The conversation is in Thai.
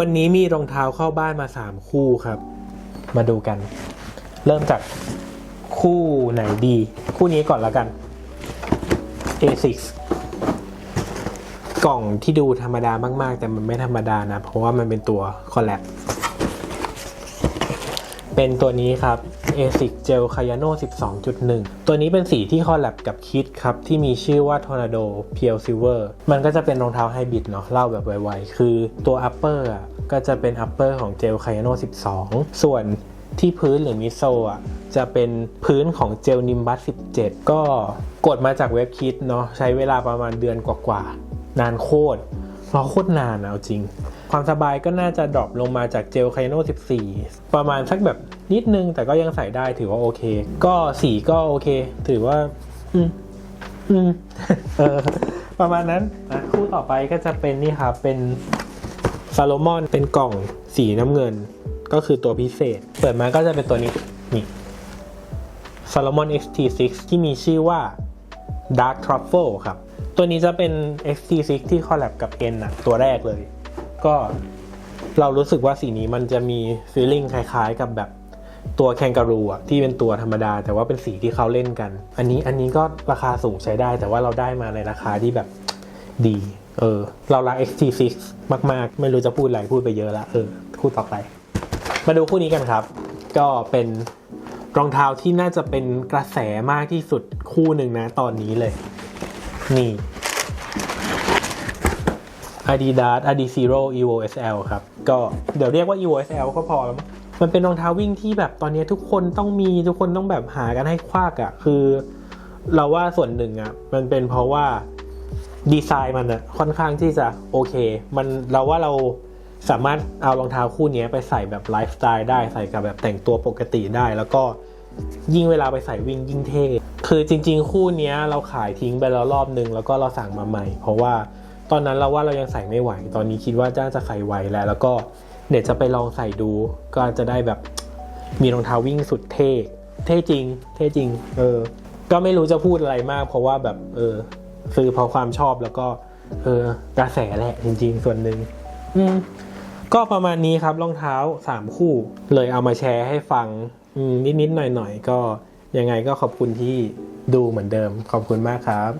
วันนี้มีรองเท้าเข้าบ้านมาสามคู่ครับ มาดูกัน เริ่มจากคู่ไหนดี คู่นี้ก่อนแล้วกัน A6 กล่องที่ดูธรรมดามาก ๆ แต่มันไม่ธรรมดานะ เพราะว่ามันเป็นตัวคอลแลบ เป็นตัวนี้ครับ ASIC Gel Cayano 12.1 ตัวนี้เป็นสีที่คอลแลบกับคิดครับ ที่มีชื่อว่า Tornado Pure Silver มันก็จะเป็นรองเท้าไฮบริดเนาะเล่าแบบไวๆ คือตัว upper อะก็จะเป็น upper ของ Gel Cayano 12 ส่วนที่พื้นหรือมิโซอะจะเป็นพื้นของ Gel Nimbus 17 ก็กดมาจากเว็บคิดเนาะใช้เวลาประมาณเดือนกว่าๆ นานโคตรรอโคตรนานเอาจริง ความสบายก็น่าจะดรอปลงมาจากเจลไคโน14 ประมาณสักแบบนิดนึงแต่ก็ยังใส่ได้ถือว่าโอเค ก็สีก็โอเค ถือว่า อืมอืมเออประมาณนั้นนะคู่ต่อไปก็จะเป็นนี่ครับเป็นซาโลมอนเป็นกล่องสีน้ำเงิน ก็คือตัวพิเศษ เปิดมาก็จะเป็นตัวนี้นี่ Salomon XT6 ที่มีชื่อว่า Dark Truffle ครับ ตัวนี้จะเป็น XT6 ที่คอลแลบกับ N อะตัวแรกเลย ก็เรารู้สึกว่าสีนี้มันจะมี feeling คล้ายๆ กับแบบตัวแคนการูอะที่เป็นตัวธรรมดา แต่ว่าเป็นสีที่เขาเล่นกัน อันนี้อันนี้ก็ราคาสูงใช้ได้ แต่ว่าเราได้มาในราคาที่แบบดี เออ เรารัก XT6 มาก ๆ ไม่รู้จะพูดอะไรพูดไปเยอะละเออคู่ต่อไป มาดูคู่นี้กันครับ ก็เป็นรองเท้าที่น่าจะเป็นกระแสมากที่สุดคู่หนึ่งนะตอนนี้เลย นี่ Adidas Adizero Evo SL ครับ ก็เดี๋ยวเรียกว่า Evo SL ก็พอแล้วมันเป็นรองเท้าวิ่งที่แบบตอนนี้ทุกคนต้องมีทุกคนต้องแบบหากันให้ควักอะ่ะ คือเราว่าส่วนหนึ่งอะ่ะ มันเป็นเพราะว่าดีไซน์มันอะค่อนข้างที่จะโอเค มันเราว่าเราสามารถเอารองเท้าคู่นี้ไปใส่แบบไลฟ์สไตล์ได้ใส่กับแบบแต่งตัวปกติได้ แล้วก็ยิ่งเวลาไปใส่วิ่งยิ่งเท่ คือจริง ๆ คู่นี้เราขายทิ้งไปแล้วรอบนึง แล้วก็เราสั่งมาใหม่ เพราะว่า ตอนนั้นเราว่าเรายังใส่ไม่ไหว ตอนนี้คิดว่าจ้าจะใส่ไหวแล้ว แล้วก็เดี๋ยวจะไปลองใส่ดู ก็จะได้แบบมีรองเท้าวิ่งสุดเท่ เท่จริง เท่จริง เออ ก็ไม่รู้จะพูดอะไรมาก เพราะว่าแบบ เออ ซื้อเพราะความชอบแล้วก็ เออ กระแสแหละจริง ๆ ส่วนหนึ่ง อืม ก็ประมาณนี้ครับรองเท้า3คู่ เลยเอามาแชร์ให้ฟัง อืมนิดๆหน่อยๆก็ยังไงก็ขอบคุณที่ดูเหมือนเดิม ขอบคุณมากครับ